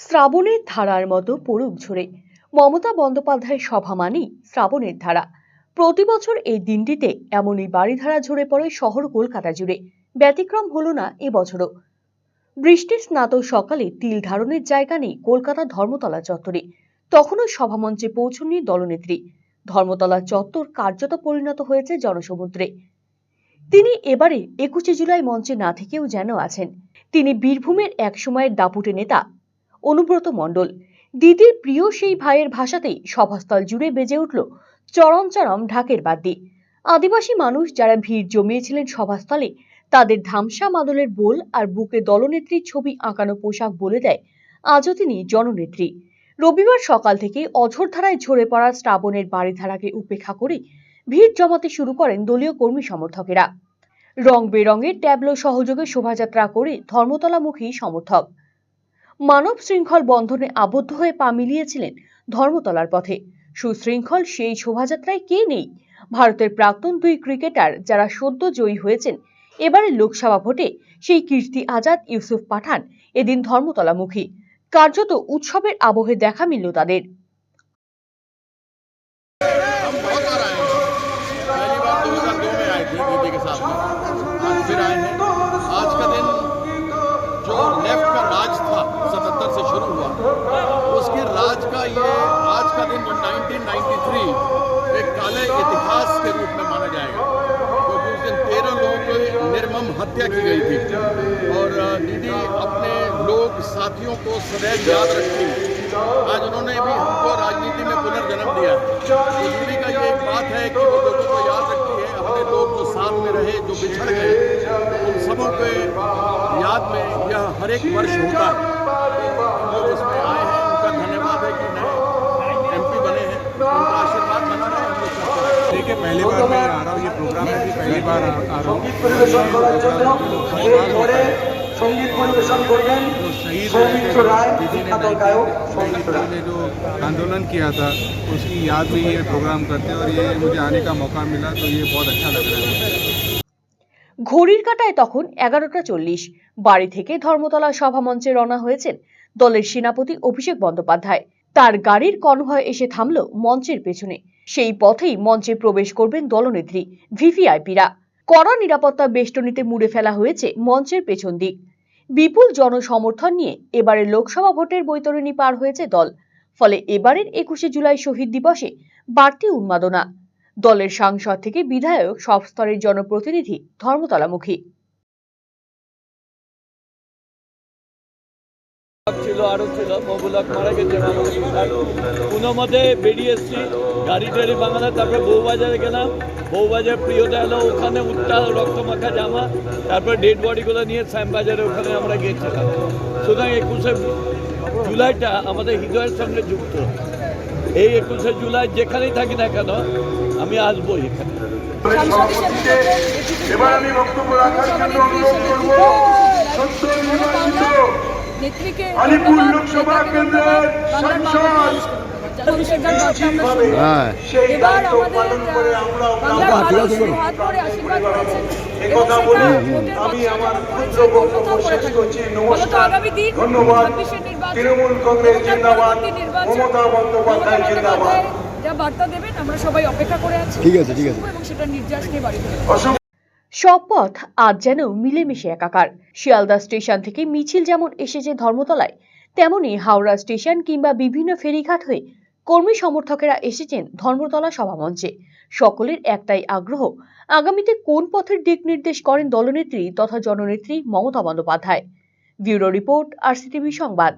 শ্রাবণের ধারার মতো পড়ুক ঝরে। মমতা বন্দ্যোপাধ্যায়ের সভা মানেই শ্রাবণের ধারা। প্রতি বছর এই দিনটিতে এমনই বাড়িধারা ঝরে পড়ে শহর কলকাতা জুড়ে। ব্যতিক্রম হলো না এবছরও বৃষ্টির স্নাত সকালে তিল ধারণের জায়গা নেই কলকাতা ধর্মতলা চত্বরে। তখনও সভামঞ্চে পৌঁছননি দলনেত্রী। ধর্মতলা চত্বর কার্যত পরিণত হয়েছে জনসমুদ্রে। তিনি এবারে একুশে জুলাই মঞ্চে না থেকেও যেন আছেন। তিনি বীরভূমের এক সময়ের দাপুটে নেতা অনুব্রত মণ্ডল। দিদির প্রিয় সেই ভাইয়ের ভাষাতেই সভাস্থল জুড়ে বেজে উঠল চরম চরম ঢাকের বাদ্যি। আদিবাসী মানুষ যারা ভিড় জমিয়েছিলেন সভাস্থলে, তাদের ধামসা মাদলের বোল আর বুকে দলনেত্রীর ছবি আঁকানো পোশাক বলে দেয় আজও তিনি জননেত্রী। রবিবার সকাল থেকে অঝোরধারায় ঝরে পড়া শ্রাবণের বাড়িধারাকে উপেক্ষা করে ভিড় জমাতে শুরু করেন দলীয় কর্মী সমর্থকেরা। রং বেরঙের ট্যাবলো সহযোগে শোভাযাত্রা করে ধর্মতলামুখী সমর্থক। মানব শৃঙ্খল বন্ধনে আবদ্ধ হয়ে পা মিলিয়েছিলেন ধর্মতলার পথে সুশৃঙ্খল সেই শোভাযাত্রায় কে নেই ভারতের প্রাক্তন দুই ক্রিকেটার যারা সদ্য জয়ী হয়েছেন এবারে লোকসভা ভোটে সেই কীর্তি আজাদ ইউসুফ পাঠান এদিন ধর্মতলামুখী কার্যত উৎসবের আবহে দেখা মিলল তাদের हम बहुत बार ये आज का दिन जो 1993 एक काले इतिहास के रूप में माना जाएगा क्योंकि उस दिन तेरह लोगों की निर्मम हत्या की गई थी। और दीदी अपने लोग साथियों को सदैव याद रखती आज उन्होंने भी हमको राजनीति में पुनर्जन्म दिया तो दीदी का ये एक बात है कि वो लोगों को याद रखती है, अपने लोग जो साथ में रहे, जो बिछड़ गए, उन सबों के याद में यह हर एक वर्ष होता है। देखिए पहली बार मैं आ रहा हूँ ये प्रोग्राम में भी पहली बार आ आ रहा हूँ সঙ্গীত পরিবেশন করার জন্য এই ঘরে সঙ্গীত পরিবেশন করবেন तो शहीद সৌমিত্র রায় दीदी ने বিখ্যাত গায়ক 1993 সৌমিত্র রায় ने जो आंदोलन किया था उसकी याद में ये प्रोग्राम करते हैं और ये मुझे आने का मौका मिला तो ये बहुत अच्छा लग रहा है मुझे ঘড়ির কাটায় তখন এগারোটা চল্লিশ বাড়ি থেকে ধর্মতলা সভামঞ্চে রওনা হয়েছেন দলের সেনাপতি অভিষেক বন্দ্যোপাধ্যায় তার গাড়ির কনভয় এসে থামল মঞ্চের পেছনে সেই পথেই মঞ্চে প্রবেশ করবেন দলনেত্রী, ভিভিআইপিরা। কড়া নিরাপত্তা বেষ্টনীতে মুড়ে ফেলা হয়েছে মঞ্চের পেছন দিক। বিপুল জনসমর্থন নিয়ে এবারের লোকসভা ভোটের বৈতরণী পার হয়েছে দল। ফলে এবারের একুশে জুলাই শহীদ দিবসে বাড়তি উন্মাদনা। দলের সাংসদ থেকে বিধায়ক সব স্তরের জনপ্রতিনিধি ধর্মতলামুখী। ছিল আরও ছিল মবুলাক মারা গেছে কোনো মতে বেরিয়ে এসছি, গাড়ি টাড়ি বাঙালা তারপরে বউবাজারে গেলাম। বউবাজার প্রিয়তা এলো, ওখানে উত্তাল, রক্তমাখা জামা, তারপরে ডেড বডিগুলো নিয়ে শ্যামবাজারে ওখানে আমরা গিয়েছিলাম সুতরাং একুশে জুলাইটা আমাদের হৃদয়ের সঙ্গে যুক্ত। এই একুশে জুলাই যেখানেই থাকি না কেন, আমি আসব এখানে। এবার আমি বক্তব্য রাখার জন্য অনুরোধ করব নেত্রীকে আলিপুর লোকসভা কেন্দ্রের সাংসদ এবার আমাদের আমরা হাত ধরে আশীর্বাদ করেছেন একথা বলে আমি আমার ক্ষুদ্র বক্তব্য শেষ করছি নমস্কার ধন্যবাদ। তৃণমূল কংগ্রেস জিন্দাবাদ মমতা বন্দ্যোপাধ্যায় জিন্দাবাদ। যা বার্তা দেবেন আমরা সবাই অপেক্ষা করে আছি। ঠিক আছে ঠিক আছে। এবং সেটা নির্যাস নিয়ে বাড়ি অসংখ্য সব পথ আজ যেন মিলেমিশে একাকার। শিয়ালদা স্টেশন থেকে মিছিল যেমন এসেছে ধর্মতলায়, তেমনি হাওড়া স্টেশন কিংবা বিভিন্ন ফেরিঘাট হয়ে কর্মী সমর্থকেরা এসেছেন ধর্মতলা সভামঞ্চে সকলের একটাই আগ্রহ, আগামীতে কোন পথের দিক নির্দেশ করেন দলনেত্রী তথা জননেত্রী মমতা বন্দ্যোপাধ্যায়। ব্যুরো রিপোর্ট, আর সংবাদ।